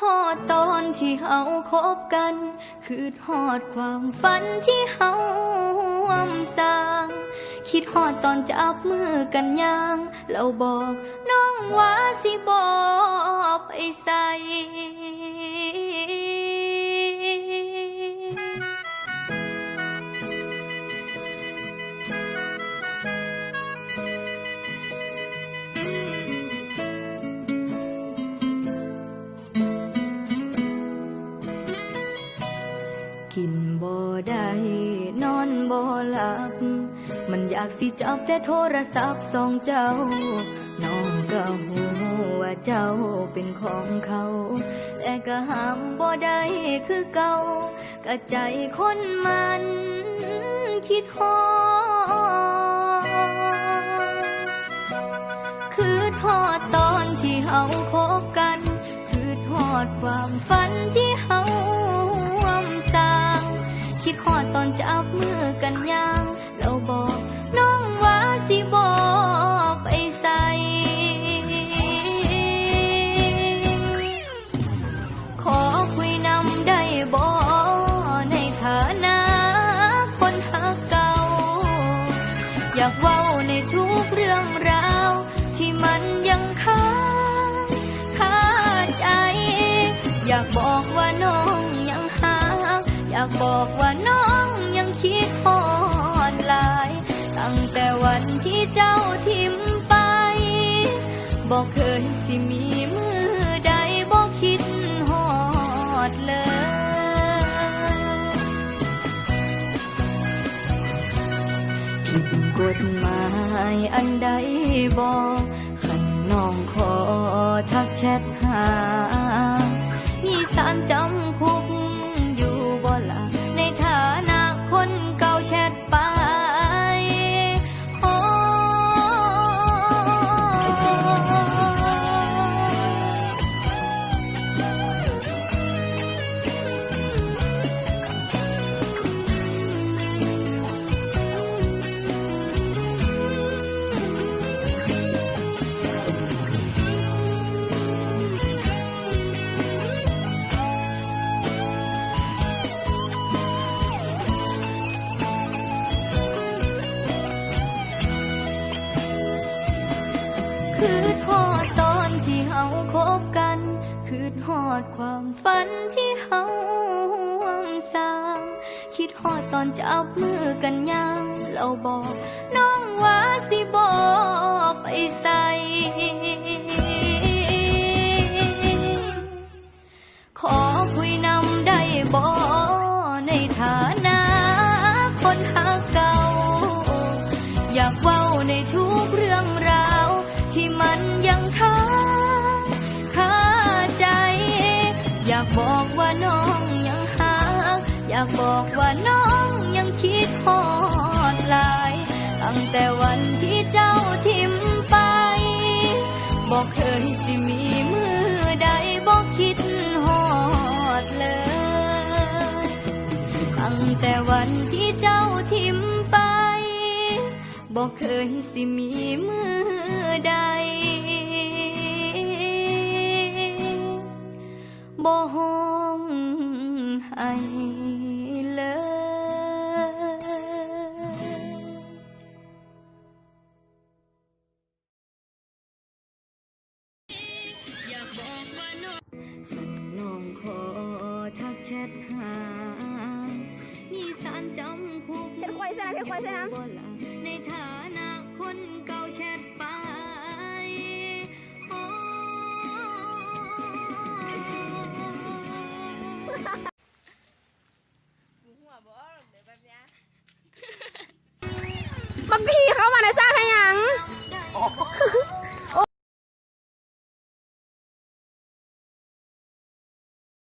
ฮอดตอนที่เฮาคบกัน คืดฮอดความฝันที่เฮาร่วมสร้าง คิดฮอดตอนจับมือกันย่างแล้วบอกน้องว่าสิบอกไปใส่ กินบ่ได้นอนบ่หลับ มันอยากสิจับแต่โทรศัพท์ส่องเจ้า น้องก็หูว่าเจ้าเป็นของเขา แต่ก็ห้ามบ่ได้คือเก่าก็ใจคนมันคิดฮอดคือทอดตอนที่เฮาคบกัน คือทอดความฝันที่เฮา อนจับมือกัน บอกเคยสิมีมือใดบอกคิดหอดเลยผิดกฎหมายอันใดบอกขันน้องขอทักแชทหา มีสารจำ คือดความฝันที่เฮาร่วมสร้าง คิดฮอดตอนจับมือกันย่างเราบอกน้องว่าสิบอกไปใส่ขอคุยนำได้บ่ในฐานะคนหักเก่า อยากเว้าในทุกากบอกว่าน้องยังหา อยากบอกว่าน้องยังคิดฮอดลาย ตั้งแต่วันที่เจ้าทิมไป บอกเคยสิมีมือใดบอกคิดฮอดเลย ตั้งแต่วันที่เจ้าทิมไป บอกเคยสิมีมือใด องน้องขอทักแชทหา มีสารจำคุกเพชรควายใส่น้ำเพชรควายใส่น้ำบ่ล่ะในฐานะคนเก่าแชทไปโอ้บักพี่เข้ามาในซ่าขยัง